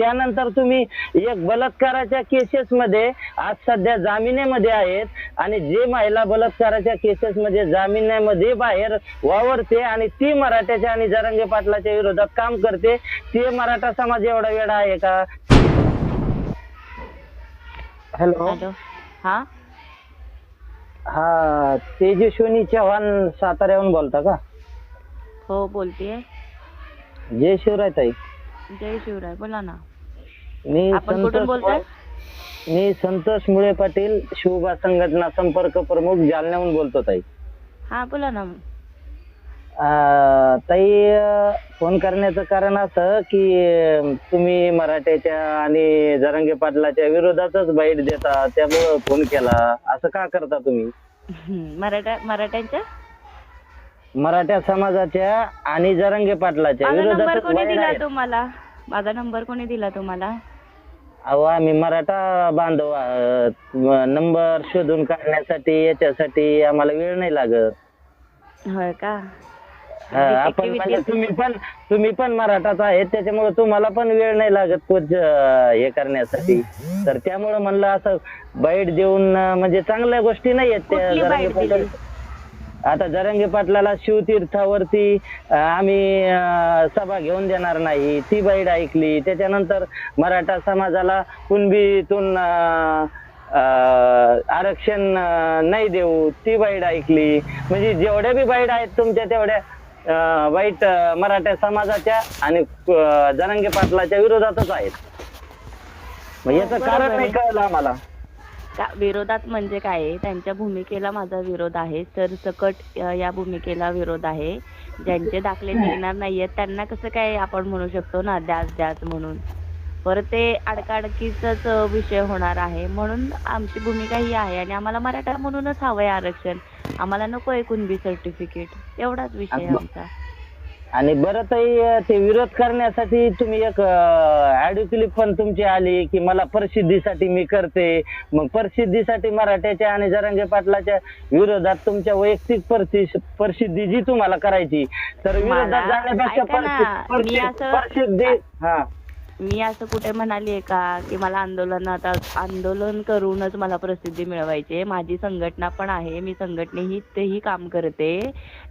त्यानंतर तुम्ही एक बलात्काराच्या केसेस मध्ये आज सध्या जामिनेमध्ये आहेत आणि जे महिला बलात्काराच्या केसेस मध्ये जामिनामध्ये बाहेर वावरते आणि ती मराठ्याच्या आणि जरंगे पाटलाच्या विरोधात काम करते ते मराठा समाज एवढा वेळा आहे का? हॅलो. हॅलो. हा? हा तेजस्विनी चव्हाण साताऱ्याहून बोलता का? हो बोलतेय. जय शिवराय ताई. जय शिवराय बोला ना. मी आपण कुठून संतोष बोलताय? मी संतोष मुळे पाटील शिवबा संघटना संपर्क प्रमुख जालन्याहून बोलतो ताई. हा बोला ना अं, ताई अं, फोन करण्याचं कारण असं की अं, तुम्ही मराठ्याच्या आणि जरंगे पाटलाच्या विरोधातच बाईट देता त्यामुळं फोन केला. असं का करता तुम्ही? मराठा मराठ्यांच्या? मराठा समाजाच्या आणि जरंगे पाटलाच्या माझा नंबर विरोधातच कोणी बाईट दिला आहे तुम्हाला? माझा नंबर कोणी दिला तुम्हाला? अहो आम्ही मराठा बांधव आहोत. म- नंबर शोधून काढण्यासाठी याच्यासाठी आम्हाला वेळ नाही लागत होय का हा, आपण म्हणजे तुम्ही पण तुम्ही पण मराठाच आहेत त्याच्यामुळे तुम्हाला पण वेळ नाही लागत कोच अं, हे करण्यासाठी तर त्यामुळे म्हणलं असं बाईट देऊन अं, म्हणजे चांगल्या गोष्टी नाही आहेत त्या कुठली जरांगे बाईट दिली? आता जरंगे पाटलाला शिवतीर्थावरती अं, आम्ही अं, सभा घेऊन देणार नाही. ती बाईट ऐकली. त्याच्यानंतर मराठा समाजाला कुणबीतून अं, अं, आरक्षण अं, नाही देऊ ती बाईट ऐकली. म्हणजे जेवढ्या बी बाईट आहेत तुमच्या तेवढ्या अं, वाईट अं, मराठा समाजाच्या आणि अं, जरांगे पाटलाच्या विरोधातच आहेत. मग याचं बरोबर कारण. नाही कळलं आम्हाला. का विरोधात म्हणजे काय आहे? त्यांच्या भूमिकेला माझा विरोध आहे. सरसकट या भूमिकेला विरोध आहे. ज्यांचे दाखले निघणार नाहीयेत त्यांना कसं काय आपण म्हणू शकतो ना द्याच द्याच म्हणून? परत ते अडकाडकीचाच विषय होणार आहे. म्हणून आमची भूमिका ही आहे आणि आम्हाला मराठा म्हणूनच हवंय आरक्षण. आम्हाला नको आहे कुणबी सर्टिफिकेट. एवढाच विषय आमचा. आणि बरं ताई ते विरोध करण्यासाठी तुम्ही एक ऑडिओ क्लिप पण तुमची आली की मला प्रसिद्धीसाठी मी करते. मग प्रसिद्धीसाठी मराठ्याच्या आणि जरांगे पाटलाच्या विरोधात तुमच्या वैयक्तिक प्रति- प्रसिद्धी जी तुम्हाला करायची तर विरोधात जाण्यापेक्षा ऐका ना, प्रसि- मी प्रसि- असं- प्रसिद्धी हा. मी असं कुठे म्हणाली आहे का की मला आंदोलनात आंदोलन करूनच मला प्रसिद्धी मिळवायची आहे. माझी संघटना पण आहे. मी संघटनेही तेही काम करते.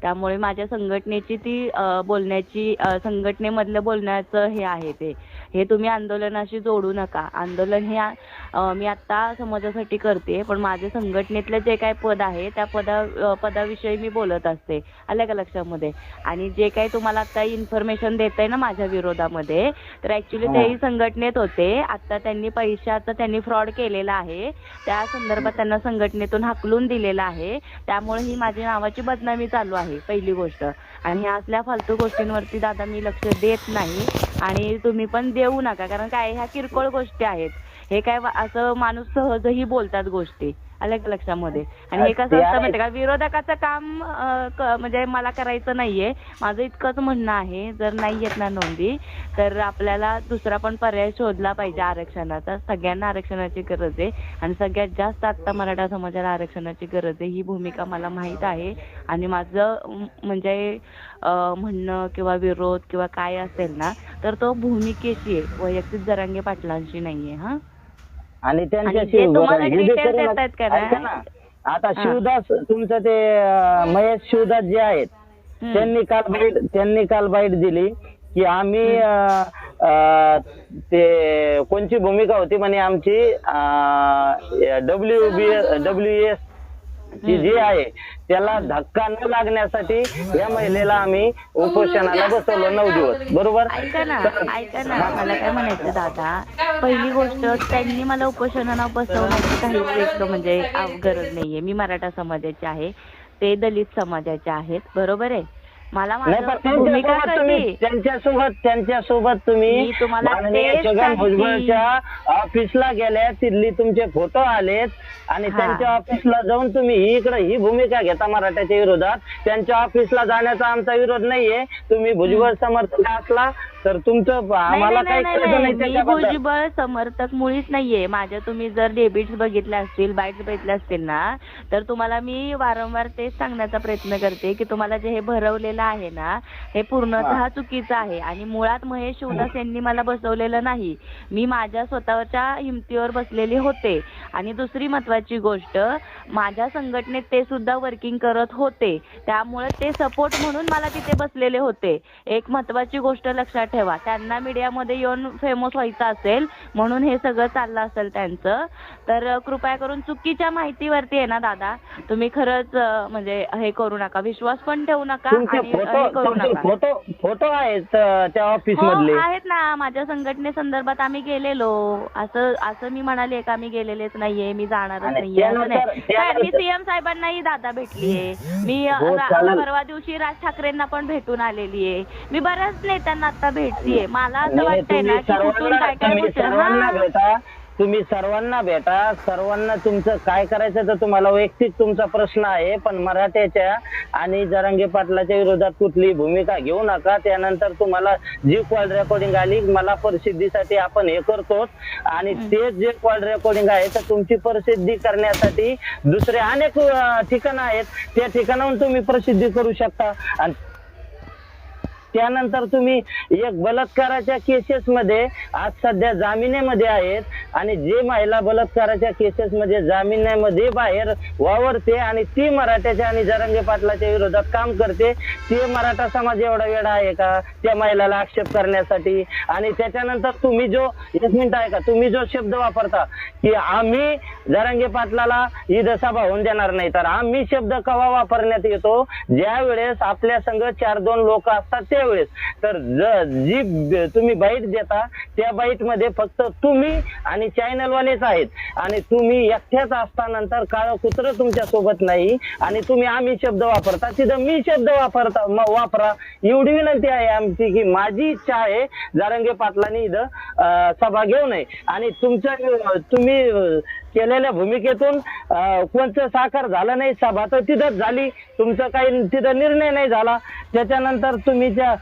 त्यामुळे माझ्या संघटनेची ती बोलण्याची संघटनेमधलं बोलण्याचं हे आहे ते. हे तुम्ही आंदोलनाशी जोडू नका. आंदोलन हे मी आत्ता समाजासाठी करते पण माझे संघटनेतलं जे काय पद आहे त्या पदा पदाविषयी मी बोलत असते आलं का लक्षामध्ये आणि जे काही तुम्हाला आता इन्फॉर्मेशन देत आहे ना माझ्या विरोधामध्ये तर ऍक्च्युली तेही संघटनेत होते. आता त्यांनी पैशाचं त्यांनी फ्रॉड केलेला आहे. त्या संदर्भात त्यांना संघटनेतून हाकलून दिलेलं आहे. त्यामुळे ही माझी नावाची बदनामी चालू आहे पहिली गोष्ट. आणि ह्या असल्या फालतू गोष्टींवरती दादा मी लक्ष देत नाही. आणि तुम्ही पण देऊ नका कारण काय ह्या किरकोळ गोष्टी आहेत. हे काय असं माणूस सहजही बोलतात गोष्टी. आल्या का लक्षामध्ये? आणि हे कसं असतं. माहिती का? विरोधकाचं काम म्हणजे मला करायचं नाहीये. माझं इतकंच म्हणणं आहे जर नाही येत ना नोंदी तर आपल्याला दुसरा पण पर्याय शोधला पाहिजे आरक्षणाचा. सगळ्यांना आरक्षणाची गरज आहे. आणि सगळ्यात जास्त आता मराठा समाजाला आरक्षणाची गरज आहे. ही भूमिका मला माहीत आहे. आणि माझं म्हणजे म्हणणं किंवा विरोध किंवा काय असेल ना तर तो भूमिकेशी आहे. वैयक्तिक जरांगे पाटलांशी नाहीये हा. आणि त्यांच्याशी जे तुम्हाला बी detail करू नका. देतायत का ना? ऐका ना, आता. शिवदास तुमचं ते अं, महेश शिवदास जे आहेत हम्म. त्यांनी काल बाईट त्यांनी काल बाईट दिली की आम्ही अं, अं, ते कोणची भूमिका होती म्हणे आमची डब्ल्यू बी डब्ल्यू एस ची जी आहे त्याला धक्का न लागण्यासाठी या महिलेला आम्ही उपोषणाला बसवलं नऊ दिवस. बरोबर? ऐका ना ऐका ना मला काय म्हणायचं दादा? पहिली गोष्ट त्यांनी मला उपोषणाला बसवण्याची एक म्हणजे गरज नाहीये. मी मराठा समाजाचे आहे ते दलित समाजाचे आहेत. बरोबर आहे? मला नाही पण माझं भूमिका त्यांच्यासोबत तुम्ही त्यांच्यासोबत त्यांच्यासोबत तुम्ही मी तुम्हाला माननीय तेच छगन सांगते. भुजबळच्या ऑफिसला गेल्या तिथली तुमचे फोटो आलेत आणि हा. त्यांच्या ऑफिसला जाऊन तुम्ही ही इकडे ही भूमिका घेता मराठ्याच्या विरोधात. त्यांच्या ऑफिसला जाण्याचा आमचा विरोध नाहीये. तुम्ही भुजबळ समर्थक असला तर तुमचं नाही, आम्हाला नाही, काही नाही, कळत नाही, नाही. मी त्याच्याबद्दल. भुजबळ समर्थक मुळीच नाहीये. माझ्या तुम्ही जर डेबिट्स बघितल्या असतील बाईट्स बघितल्या असतील ना तर तुम्हाला मी वारंवार तेच सांगण्याचा प्रयत्न करते की तुम्हाला जे हे भरवलेलं केलेलं आहे ना हे पूर्णतः चुकीचं आहे. आणि मुळात महेश शिवदास यांनी मला बसवलेलं नाही. मी माझ्या स्वतःच्या हिमतीवर बसलेले होते. आणि दुसरी महत्वाची गोष्ट माझ्या संघटनेत ते सुद्धा वर्किंग करत होते. त्यामुळे ते सपोर्ट म्हणून मला तिथे बसलेले होते. एक महत्वाची गोष्ट लक्षात ठेवा. त्यांना मीडियामध्ये येऊन फेमस व्हायचं असेल म्हणून हे सगळं चाललं असेल त्यांचं. तर कृपया करून चुकीच्या माहितीवरती आहे ना दादा. तुम्ही खरंच अ, म्हणजे हे करू नका. विश्वास पण ठेवू नका. आणि हे करू नका. फोटो फोटो आहेत अं, त्या ऑफिस हो मधले. आहेत ना. माझ्या संघटनेसंदर्भात आम्ही गेलेलो. असं असं मी म्हणाले का मी गेलेलेच नाहीये मी जाणारच आणि नाहीये. असं त्यानंतर- नाही. काय, मी त्यानंतर- सीएम साहेबांनाही दादा भेटलीये. मी हो, रा- चालेल. परवा दिवशी राज ठाकरेंना पण भेटून आलेली आहे मी बऱ्याच नेत्यांना आता भेटतीये. मला असं नाही, वाटतंय तुम्ही ना की कुठून सर्वांना काय काय तुम्ही गोष्टी सर्वांना हा. भेटा. तुम्ही सर्वांना भेटा. सर्वांना तुमचं काय करायचं तर तुम्हाला वैयक्तिक तुमचा प्रश्न आहे पण मराठ्याच्या आणि जरांगे पाटलाच्या विरोधात कुठली भूमिका घेऊ नका. त्यानंतर तुम्हाला जी कॉल रेकॉर्डिंग आली मला प्रसिद्धीसाठी आपण हे करतोच आणि ते जे कॉल रेकॉर्डिंग आहे तर तुमची प्रसिद्धी करण्यासाठी दुसरे अनेक ठिकाणं आहेत. त्या ठिकाणाहून तुम्ही प्रसिद्धी करू शकता. आणि त्यानंतर तुम्ही एक बलात्काराच्या केसेस मध्ये आज सध्या जामिनेमध्ये आहेत आणि जे महिला बलात्काराच्या केसेस मध्ये जामिनेमध्ये बाहेर वावरते आणि ती मराठ्याच्या आणि जरंगे पाटलाच्या विरोधात काम करते ते मराठा समाज एवढा वेळा आहे का? त्या महिलाला आक्षेप करण्यासाठी. आणि त्याच्यानंतर तुम्ही जो एक मिनिट आहे का तुम्ही जो शब्द वापरता की आम्ही जरंगे पाटलाला ईद सभा होऊन देणार नाही तर आम्ही शब्द कवा वापरण्यात येतो? ज्या वेळेस आपल्या संघ चार दोन लोक असतात ते त्यावेळेस तर जी तुम्ही बाईट देता त्या बाईटमध्ये फक्त तुम्ही आणि चॅनलवालेच आहेत. आणि तुम्ही एकट्याच असतानंतर काळं कुत्र तुमच्यासोबत नाही आणि तुम्ही आम्ही शब्द वापरता तिथं मी शब्द वापरता वापरा. एवढी विनंती आहे आमची की माझी इच्छा आहे जारंगे पाटलांनी इथं सभा घेऊ नये. आणि तुमच्या तुम्ही केलेल्या भूमिकेतून कोणचं साकार झालं नाही सभा तर तिथंच झाली. तुमचं काही तिथं निर्णय नाही झाला. त्याच्यानंतर तुम्ही त्या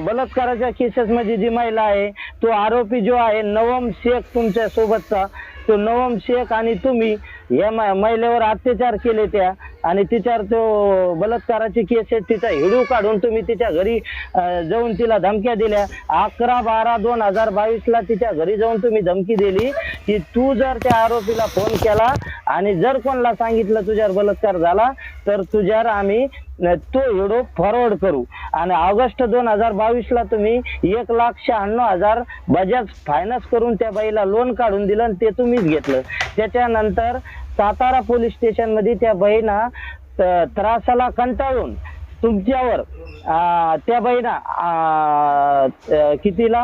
बलात्काराच्या केसेसमध्ये जी महिला आहे तो आरोपी जो आहे नवम शेख तुमच्या सोबतचा तो नवम शेख आणि तुम्ही या महिलेवर अत्याचार केले त्या आणि तिच्यावर तो बलात्काराची केस आहे तिचा हिडू काढून तुम्ही तिच्या घरी अं, जाऊन तिला धमक्या दिल्या. अकरा बारा दोन हजार बावीस ला तिच्या घरी जाऊन तुम्ही धमकी दिली की तू जर त्या आरोपीला फोन केला आणि जर कोणाला सांगितलं तुझ्यावर बलात्कार झाला तर तुझ्यावर आम्ही न- तो हिडो फॉरवर्ड करू. आणि ऑगस्ट दोन हजार बावीस ला तुम्ही एक लाख शहाण्णव हजार बजाज फायनान्स करून त्या बाईला लोन काढून दिलं आणि ते तुम्हीच घेतलं. त्याच्यानंतर सातारा पोलीस स्टेशनमध्ये त्या बहिणा त्रासाला कंटाळून तुमच्यावर अं, त्या बहिणा कितीला?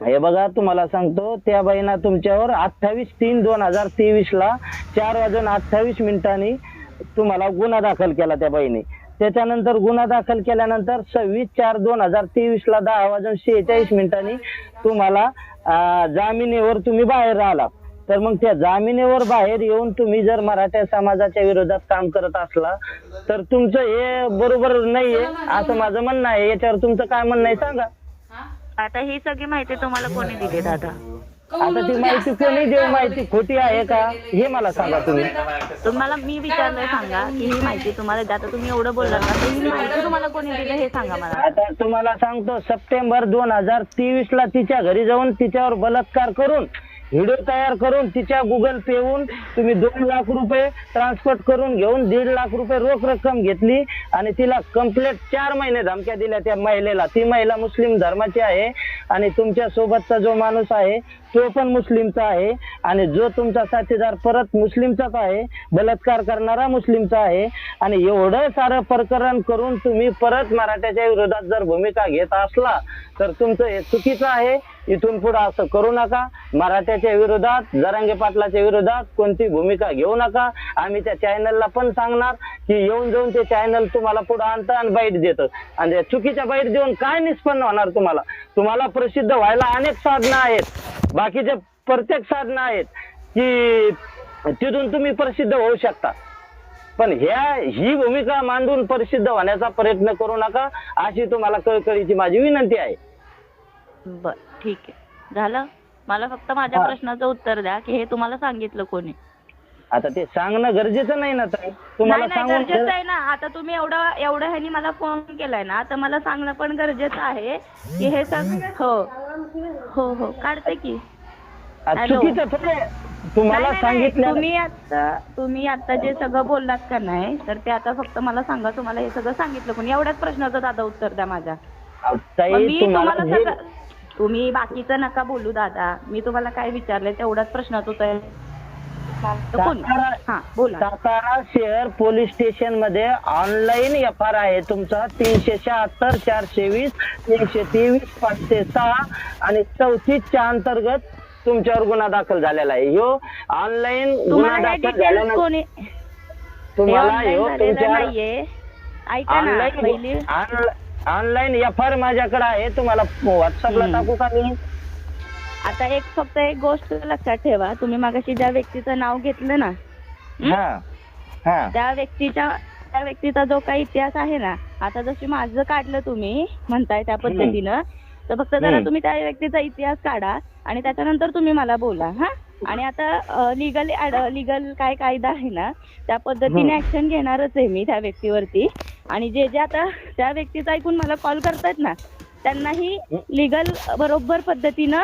हे बघा तुम्हाला सांगतो. त्या बाईना तुमच्यावर अठ्ठावीस तीन दोन हजार तेवीस ला चार वाजून अठ्ठावीस मिनिटांनी तुम्हाला गुन्हा दाखल केला त्या बहिणी त्याच्यानंतर गुन्हा दाखल केल्यानंतर सव्वीस चार दोन हजार तेवीस ला दहा वाजून शेहेचाळीस मिनिटांनी तुम्हाला जामिनीवर तुम्ही बाहेर आला तर मग त्या जामिनीवर बाहेर येऊन तुम्ही जर मराठा समाजाच्या विरोधात काम करत असला तर तुमचं हे बरोबर नाहीये असं माझं म्हणणं आहे. याच्यावर तुमचं काय म्हणणं आहे सांगा. आता ही सगळी माहिती तुम्हाला कोणी दिली दादा? आता ती माहिती कोणी देऊ? माहिती खोटी आहे का? हे मला सांगा तुम्ही. तुम्हाला मी विचारलंय सांगा की ही माहिती तुम्हाला द्या. आता तुम्ही एवढं बोललात ना तर ही माहिती तुम्हाला कोणी दिली हे सांगा मला. आता तुम्हाला सांगतो सप्टेंबर दोन हजार तेवीस ला तिच्या घरी जाऊन तिच्यावर बलात्कार करून व्हिडिओ तयार करून तिच्या गुगल पेहून तुम्ही दोन लाख रुपये ट्रान्सफर करून घेऊन दीड लाख रुपये रोख रक्कम घेतली आणि तिला कंप्लीट चार महिने धमक्या दिल्या त्या महिलेला. ती महिला मुस्लिम धर्माची आहे आणि तुमच्या सोबतचा जो माणूस आहे तो पण मुस्लिमचा आहे. आणि जो तुमचा साथीदार परत मुस्लिमचाच आहे बलात्कार करणारा मुस्लिमचा आहे आणि एवढं सारं प्रकरण करून तुम्ही परत मराठ्याच्या विरोधात जर भूमिका घेत असला तर तुमचं हे चुकीचं आहे. इथून पुढे असं करू नका. मराठ्याच्या विरोधात जरांगे पाटलाच्या विरोधात कोणती भूमिका घेऊ नका. आम्ही त्या चॅनलला पण सांगणार की येऊन जाऊन ते चॅनल तुम्हाला पुढे आणतं आणि बाईट देतं. आणि त्या चुकीच्या बाईट देऊन काय निष्पन्न होणार तुम्हाला? तुम्हाला प्रसिद्ध व्हायला अनेक साधनं आहेत. बाकीचे प्रत्येक साधनं आहेत की तिथून तुम्ही प्रसिद्ध होऊ शकता. पण ह्या ही भूमिका मांडून प्रसिद्ध होण्याचा प्रयत्न करू नका अशी तुम्हाला कळकळीची माझी विनंती आहे. बर ठीक आहे. झालं? मला फक्त माझ्या हा. प्रश्नाचं उत्तर द्या की हे तुम्हाला सांगितलं कोणी? आता ते सांगणं गरजेचं नाही ना ताई. तुम्हाला नाही नाही गरजेचं सांगून आहे ना. आता तुम्ही एवढं एवढं ह्यानी मला फोन केलाय ना तर मला सांगणं पण गरजेचं आहे की हे सग हो. हो हो. काढते की. चुकीचं थोडं आहे. तुम्हाला नाही, नाही, नाही. सांगितलं तुम्ही आता तुम्ही आता जे सगळं बोललात का नाही तर ते आता फक्त मला सांगा तुम्हाला हे सगळं सांगितलं कोणी. एवढ्याच प्रश्नाचं दादा उत्तर द्या माझ्या. मग ताई मी तुम्हाला सगळं तुम्ही बाकीचं नका बोलू दादा. मी तुम्हाला काय विचारलंय तेवढाच प्रश्नाचं उत्तर तर कोण? सातारा- हा बोला. सातारा शहर पोलीस स्टेशनमध्ये ऑनलाईन एफ आर आहे. तुमचा तीनशे शहात्तर चारशे वीस तीनशे तेवीस पाचशे सहा आणि चौतीसच्या अंतर्गत तुमच्यावर गुन्हा दाखल झालेला आहे. ह्यो ऑनलाईन गुन्हा तुम्हाला हे दाखल डिटेल्स झाल्यानंतर कोणी तुम्हाला online ह्यो झालेलं तुमच्या नाहीये. ऐका ना पहिली. ऑनलाईन ऑनलाईन एफ आर माझ्याकडे आहे. तुम्हाला व्हॉट्सअपला. टाकू का मी? आता एक फक्त एक गोष्ट लक्षात ठेवा. तुम्ही मागाशी ज्या व्यक्तीचं नाव घेतलं ना हं? हा हा. त्या व्यक्तीच्या त्या व्यक्तीचा जो काही इतिहास आहे ना आता जशी माझं काढलं तुम्ही म्हणताय त्या पद्धतीनं तर फक्त जरा हम्म. तुम्ही त्या व्यक्तीचा इतिहास काढा. आणि त्याच्यानंतर तुम्ही मला बोला हा? आणि आता लिगल लिगल काय कायदा आहे ना त्या पद्धतीने. ऍक्शन घेणारच आहे मी त्या व्यक्तीवरती. आणि जे जे आता त्या व्यक्तीचं ऐकून मला कॉल करतायत ना त्यांनाही लिगल बरोबर पद्धतीनं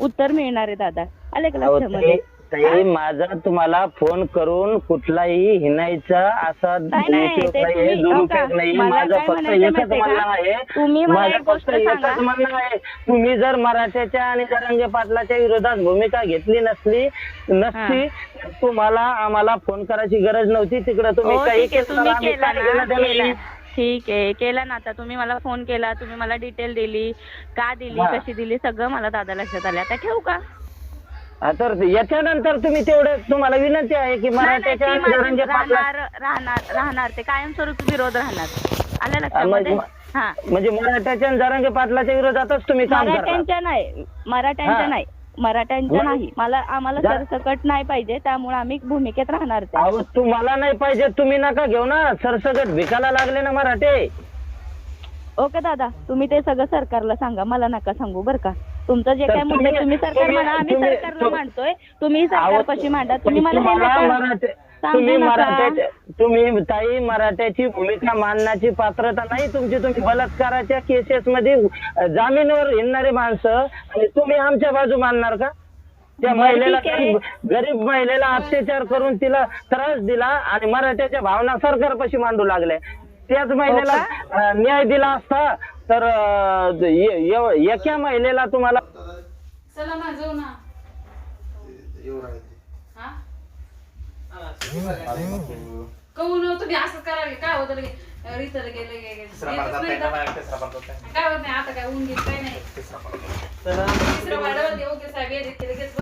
उत्तर मिळणार आहे दादा. आले का अहो, लक्षामध्ये? ताई माझा तुम्हाला फोन करून कुठलाही हिनायचा असा नाही, नाही, उपयोग ते नाही तुम्ही- हो दुरुपयोग का? नाही मला माझं काय फक्त म्हणायचं एकच माहितीये म्हणणं? आहे तुम्ही मला माझं एक गोष्ट फक्त एकच सांगा. म्हणणं आहे तुम्ही जर मराठ्याच्या आणि जरांगे पाटलाच्या विरोधात भूमिका घेतली नसली नसती तर तुम्हाला आम्हाला फोन करायची गरज नव्हती तिकडे तुम्ही हो काही ठीक आहे केलं तुम्ही तर आम्ही केला काय घेणं ना देणं केला नाही. ठीक आहे केला ना आता तुम्ही मला फोन केला तुम्ही मला डिटेल दिली का दिली हा. कशी दिली सगळं मला दादा लक्षात आलं आता ठेवू का हा, तर याच्यानंतर तुम्ही तेवढे तुम्हाला विनंती आहे की नाही, नाही, मराठ्याच्या ती आणि माझी जरांगे पाटला राहणार राहणार राहणार ते. कायमस्वरूपी विरोध राहणार. आलं लक्षामध्ये मग- हा. म्हणजे मराठ्याच्या आणि जरांगे पाटलाच्या विरोधातच तुम्ही काम करता. मराठ्यांच्या नाही. मराठ्यांच्या हा. नाही. मराठ्यांच्या मग- नाही. मला आम्हाला जा- सरसकट नाही पाहिजे त्यामुळे आम्ही भूमिकेत राहणार त्या. अहो तुम्हाला नाही पाहिजे तुम्ही नका घेऊ ना. सरसकट भिकाला लागले ना मराठे. ओके दादा. तुम्ही ते सगळं सरकारला सांगा. मला नका सांगू बरं का? तुमचं जे तर काय मुद्दे तुम्ही- तुम्ही सरकार तुम्ही- म्हणा आम्ही तुम्ही- सरकारला तुम- मांडतोय तुम्ही सरकारपाशी मांडा. तुम्ही मला हे तुम्हाला नका मराठे सांगू तुम्ही नका. मराठ्याच्या तुम्ही ताई मराठ्याची भूमिका मानण्याची पात्रता नाही तुमची. तुम्ही बलात्काराच्या केसेस मध्ये जामीनवर हिंडणारे माणसं आणि तुम्ही आमच्या बाजू मानणार का? त्या बरं, महिलेला ठीक आहे. गरीब- गरीब महिलेला अत्याचार करून तिला त्रास दिला आणि मराठ्याच्या भावना सरकारपाशी मांडू लागल्या. त्याच महिलेला हो अ, न्याय दिला असता तर अ, य- य- एका महिलेला तुम्हाला चला ना जाऊ ना. हा? कहून तुम्ही? असं करावे काय होतं लगे रितर गेलं गे- गे- येतच नाही तर. काय होत नाही? आता काय ऊन गेलं काय नाही. तिसरं देऊ